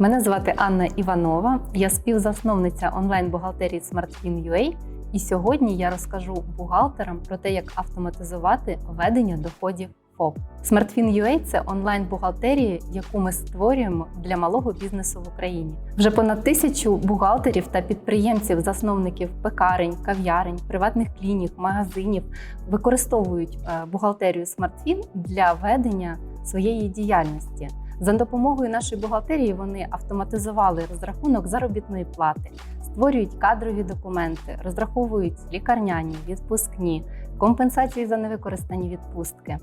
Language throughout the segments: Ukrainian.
Мене звати Анна Іванова, я співзасновниця онлайн-бухгалтерії SmartFin.ua і сьогодні я розкажу бухгалтерам про те, як автоматизувати ведення доходів ФОП. SmartFin.ua – це онлайн-бухгалтерія, яку ми створюємо для малого бізнесу в Україні. Вже понад тисячу бухгалтерів та підприємців, засновників пекарень, кав'ярень, приватних клінік, магазинів використовують е, бухгалтерію SmartFin для ведення своєї діяльності. За допомогою нашої бухгалтерії вони автоматизували розрахунок заробітної плати, створюють кадрові документи, розраховують лікарняні, відпускні, компенсації за невикористані відпустки.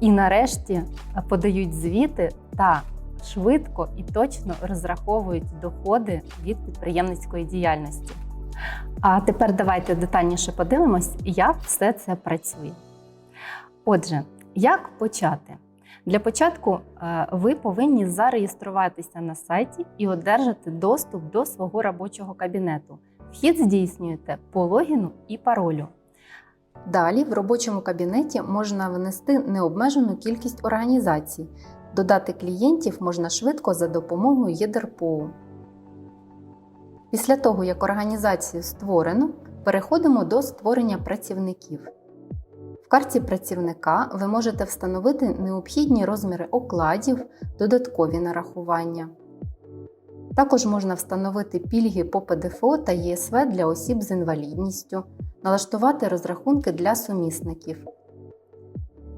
І нарешті подають звіти та швидко і точно розраховують доходи від підприємницької діяльності. А тепер давайте детальніше подивимось, як все це працює. Отже, як почати? Для початку е, ви повинні зареєструватися на сайті і одержати доступ до свого робочого кабінету. Вхід здійснюєте по логіну і паролю. Далі в робочому кабінеті можна внести необмежену кількість організацій. Додати клієнтів можна швидко за допомогою ЄДРПОУ. Після того, як організацію створено, переходимо до створення працівників. В карті працівника ви можете встановити необхідні розміри окладів, додаткові нарахування. Також можна встановити пільги по ПДФО та ЄСВ для осіб з інвалідністю, налаштувати розрахунки для сумісників.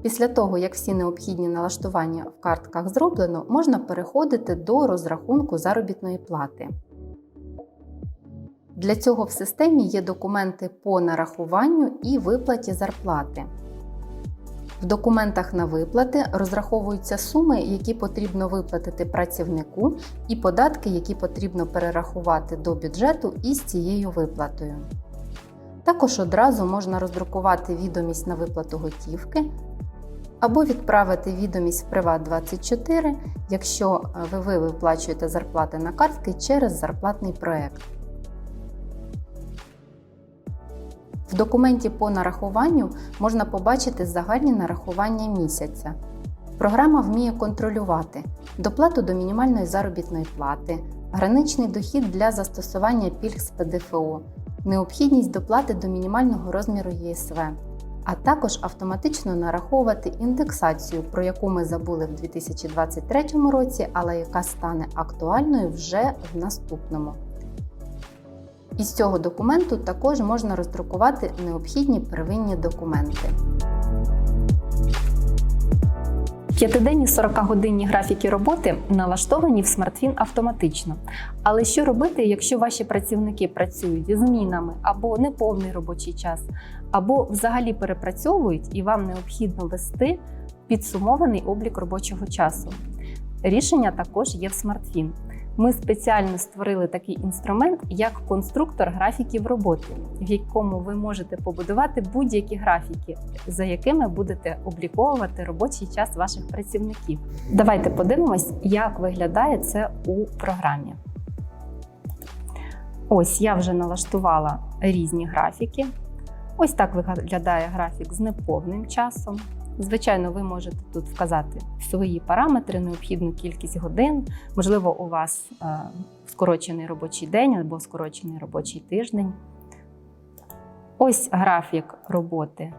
Після того, як всі необхідні налаштування в картках зроблено, можна переходити до розрахунку заробітної плати. Для цього в системі є документи по нарахуванню і виплаті зарплати. В документах на виплати розраховуються суми, які потрібно виплатити працівнику, і податки, які потрібно перерахувати до бюджету із цією виплатою. Також одразу можна роздрукувати відомість на виплату готівки або відправити відомість в Приват24, якщо е, ви виплачуєте зарплати на картки через зарплатний проект. В документі по нарахуванню можна побачити загальні нарахування місяця. Програма вміє контролювати доплату до мінімальної заробітної плати, граничний дохід для застосування пільг з ПДФО, необхідність доплати до мінімального розміру ЄСВ, а також автоматично нараховувати індексацію, про яку ми забули в 2023 році, але яка стане актуальною вже в наступному. Із цього документу також можна роздрукувати необхідні первинні документи. П'ятиденні 40-годинні графіки роботи налаштовані в смартфін автоматично. Але що робити, якщо ваші працівники працюють зі змінами або неповний робочий час, або взагалі перепрацьовують і вам необхідно вести підсумований облік робочого часу? Рішення також є в смартфін. Ми спеціально створили такий інструмент, як конструктор графіків роботи, в якому ви можете побудувати будь-які графіки, за якими будете обліковувати робочий час ваших працівників. Давайте подивимось, як виглядає це у програмі. Ось я вже налаштувала різні графіки. Ось так виглядає графік з неповним часом. Звичайно, ви можете тут вказати свої параметри, необхідну кількість годин. Можливо, у вас е, скорочений робочий день або скорочений робочий тиждень. Ось графік роботи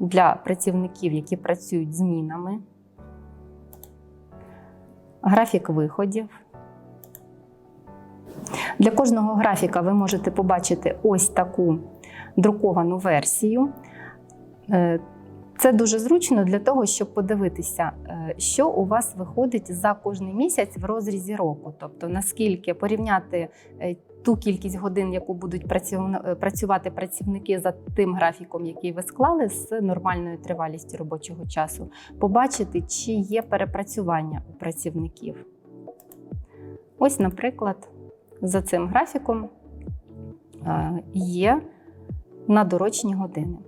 для працівників, які працюють змінами. Графік виходів. Для кожного графіка ви можете побачити ось таку друковану версію. Це дуже зручно для того, щоб подивитися, е, що у вас виходить за кожний місяць в розрізі року. Тобто, наскільки порівняти е, ту кількість годин, яку будуть е, працювати працівники за тим графіком, який ви склали, з нормальною тривалістю робочого часу, побачити, чи є перепрацювання у працівників. Ось, наприклад, за цим графіком є надорочні години.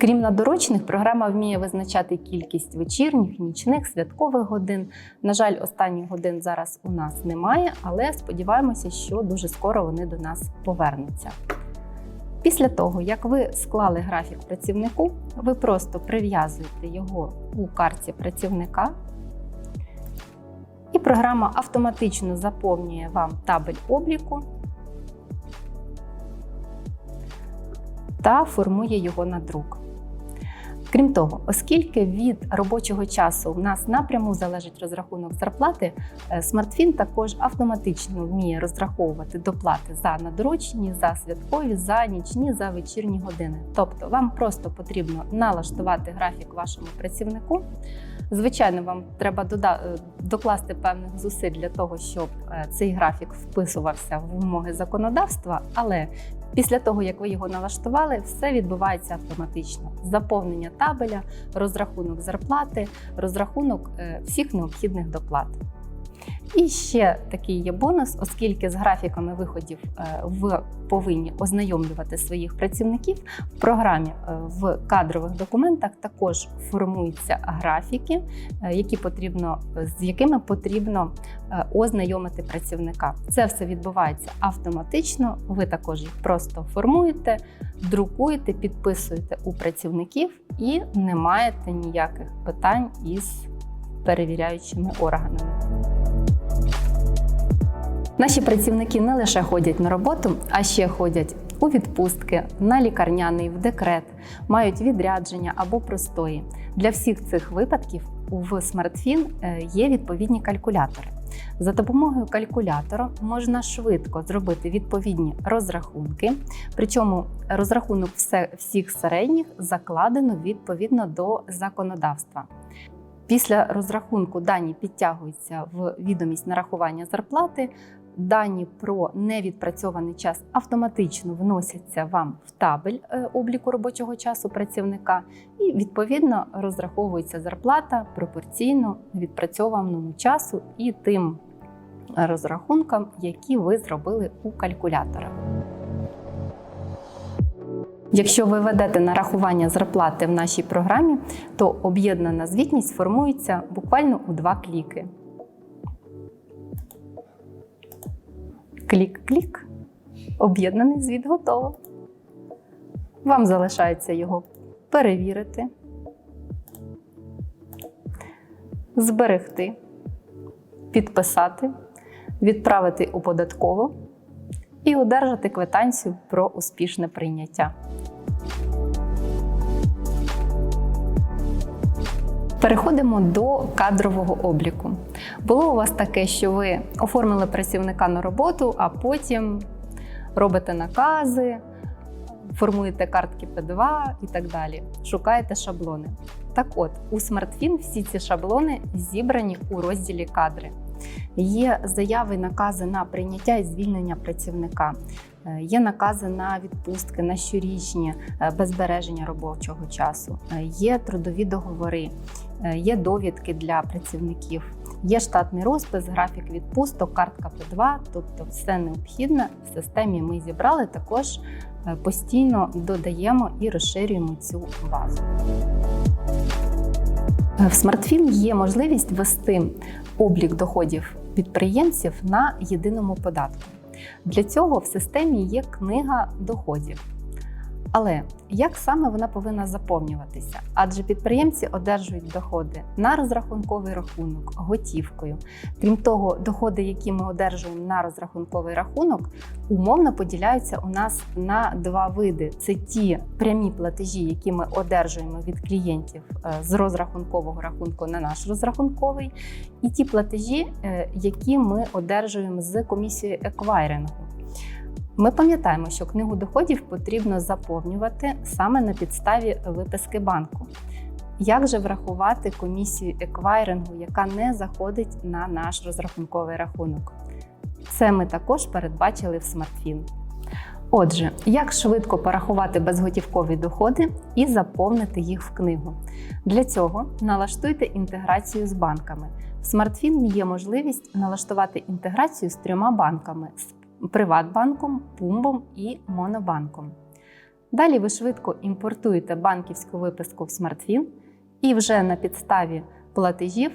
Крім надорочних, програма вміє визначати кількість вечірніх, нічних, святкових годин. На жаль, останніх годин зараз у нас немає, але сподіваємося, що дуже скоро вони до нас повернуться. Після того, як ви склали графік працівнику, ви просто прив'язуєте його у карті працівника і Програма автоматично заповнює вам табель обліку та формує його на друк. Крім того, оскільки від робочого часу в нас напряму залежить розрахунок зарплати, е, SmartFin також автоматично вміє розраховувати доплати за надорочені, за святкові, за нічні, за вечірні години. Тобто вам просто потрібно налаштувати графік вашому працівнику. Звичайно, вам треба е, докласти певних зусиль для того, щоб е, цей графік вписувався в вимоги законодавства, але Після того, як ви його налаштували, все відбувається автоматично: заповнення табеля, розрахунок зарплати, розрахунок е, всіх необхідних доплат. І ще такий є бонус, оскільки з графіками виходів е, ви повинні ознайомлювати своїх працівників. В програмі е, в кадрових документах також формуються графіки, е, які потрібно, з якими потрібно ознайомити працівника. Це все відбувається автоматично. Ви також їх просто формуєте, друкуєте, підписуєте у працівників і не маєте ніяких питань із перевіряючими органами. Наші працівники не лише ходять на роботу, а ще ходять у відпустки, на лікарняний, в декрет, мають відрядження або простої. Для всіх цих випадків в SmartFin е, є відповідні калькулятори. За допомогою калькулятора можна швидко зробити відповідні розрахунки, причому розрахунок всіх середніх закладено відповідно до законодавства. Після розрахунку дані підтягуються в відомість нарахування зарплати. Дані про невідпрацьований час автоматично вносяться вам в табель е, обліку робочого часу працівника, і відповідно розраховується зарплата пропорційно відпрацьованому часу і тим розрахункам, які ви зробили у калькуляторах. Якщо ви ведете нарахування зарплати в нашій програмі, то об'єднана звітність формується буквально у два кліки. Клік-клік. Об'єднаний звіт готово. Вам залишається його перевірити, зберегти, підписати, відправити у податкову і одержати квитанцію про успішне прийняття. Переходимо до кадрового обліку. Було у вас таке, що ви оформили працівника на роботу, а потім робите накази, формуєте картки П2 і так далі. Шукаєте шаблони. Так от, у SmartFin всі ці шаблони зібрані у розділі кадри. Є заяви, накази на прийняття і звільнення працівника. Е, Є накази на відпустки, на щорічні е, без збереження робочого часу. Е, Є трудові договори, є довідки для працівників, є штатний розпис, графік відпусток, картка П2, тобто все необхідне в системі ми зібрали. Також е, постійно додаємо і розширюємо цю базу. Е, В SmartFin є можливість ввести облік доходів підприємців на єдиному податку. Для цього в системі є книга доходів. Але як саме вона повинна заповнюватися? Адже підприємці одержують доходи на розрахунковий рахунок готівкою. Крім того, доходи, які ми одержуємо на розрахунковий рахунок, умовно поділяються у нас на два види: це ті прямі платежі, які ми одержуємо від клієнтів е, з розрахункового рахунку на наш розрахунковий, і ті платежі, е, які ми одержуємо з комісією еквайрингу. Ми пам'ятаємо, що книгу доходів потрібно заповнювати саме на підставі виписки банку. Як же врахувати комісію еквайрингу, яка не заходить на наш розрахунковий рахунок? Це ми також передбачили в SmartFin. Отже, як швидко порахувати безготівкові доходи і заповнити їх в книгу? Для цього налаштуйте інтеграцію з банками. В SmartFin є можливість налаштувати інтеграцію з трьома банками: з Приватбанком, Пумбом і Монобанком. Далі ви швидко імпортуєте банківську виписку в SmartFin і вже на підставі платежів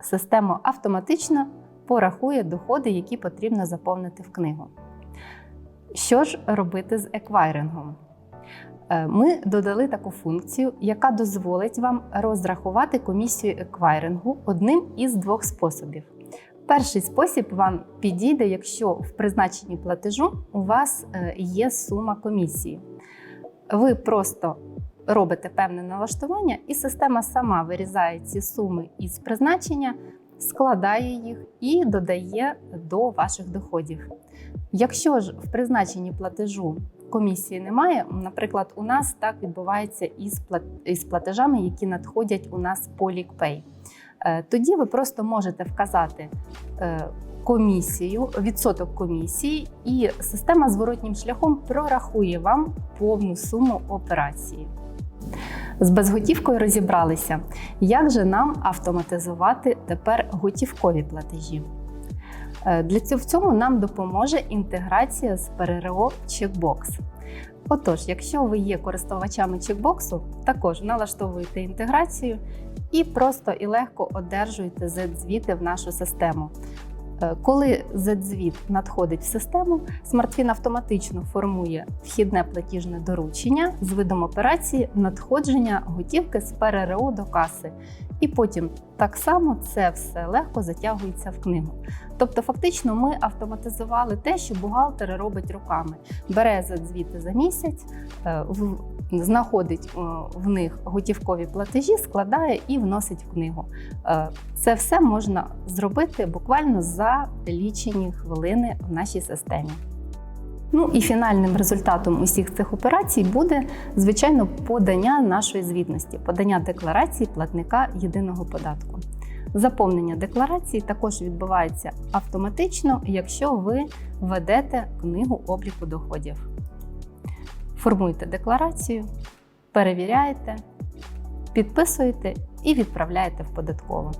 система автоматично порахує доходи, які потрібно заповнити в книгу. Що ж робити з еквайрингом? Е, Ми додали таку функцію, яка дозволить вам розрахувати комісію еквайрингу одним із двох способів. Перший спосіб вам підійде, якщо в призначенні платежу у вас е, є сума комісії. Ви просто робите певне налаштування, і система сама вирізає ці суми із призначення, складає їх і додає до ваших доходів. Якщо ж в призначенні платежу комісії немає, наприклад, у нас так відбувається із платежами, які надходять у нас по LeakPay. Е, Тоді ви просто можете вказати е, комісію, відсоток комісії, і система зворотнім шляхом прорахує вам повну суму операції. З безготівкою розібралися. Як же нам автоматизувати тепер готівкові платежі? Е, Для цього в цьому нам допоможе інтеграція з ПРРО Checkbox. Отож, якщо ви є користувачами чекбоксу, також налаштовуєте інтеграцію і просто і легко одержуєте Z-звіти в нашу систему. Е, Коли Z-звіт надходить в систему, смартфін автоматично формує вхідне платіжне доручення з видом операції надходження готівки з ПРРО до каси. І потім так само це все легко затягується в книгу. Тобто, фактично, ми автоматизували те, що бухгалтер робить руками. Бере Z-звіти за місяць, е, знаходить е, в них готівкові платежі, складає і вносить в книгу. Е, Це все можна зробити буквально за лічені хвилини в нашій системі. Ну і фінальним результатом усіх цих операцій буде, звичайно, подання нашої звітності, подання декларації платника єдиного податку. Заповнення декларації також відбувається автоматично, якщо ви ведете книгу обліку доходів. Формуєте декларацію, перевіряєте, підписуєте і відправляєте в податкову.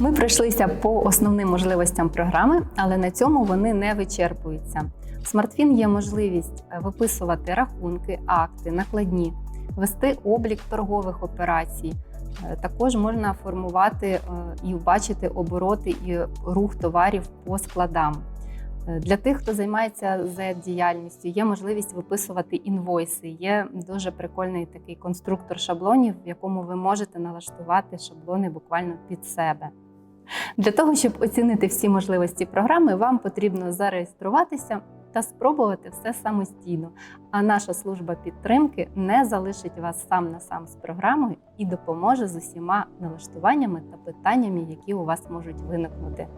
Ми пройшлися по основним можливостям програми, але на цьому вони не вичерпуються. Смартфін є можливість е, виписувати рахунки, акти, накладні, вести облік торгових операцій. Е, Також можна формувати е, і бачити обороти і рух товарів по складам. Для тих, хто займається z діяльністю, є можливість виписувати інвойси. Є дуже прикольний такий конструктор шаблонів, в якому ви можете налаштувати шаблони буквально під себе. Для того, щоб оцінити всі можливості програми, вам потрібно зареєструватися та спробувати все самостійно. А наша служба підтримки не залишить вас сам на сам з програмою і допоможе з усіма налаштуваннями та питаннями, які у вас можуть виникнути.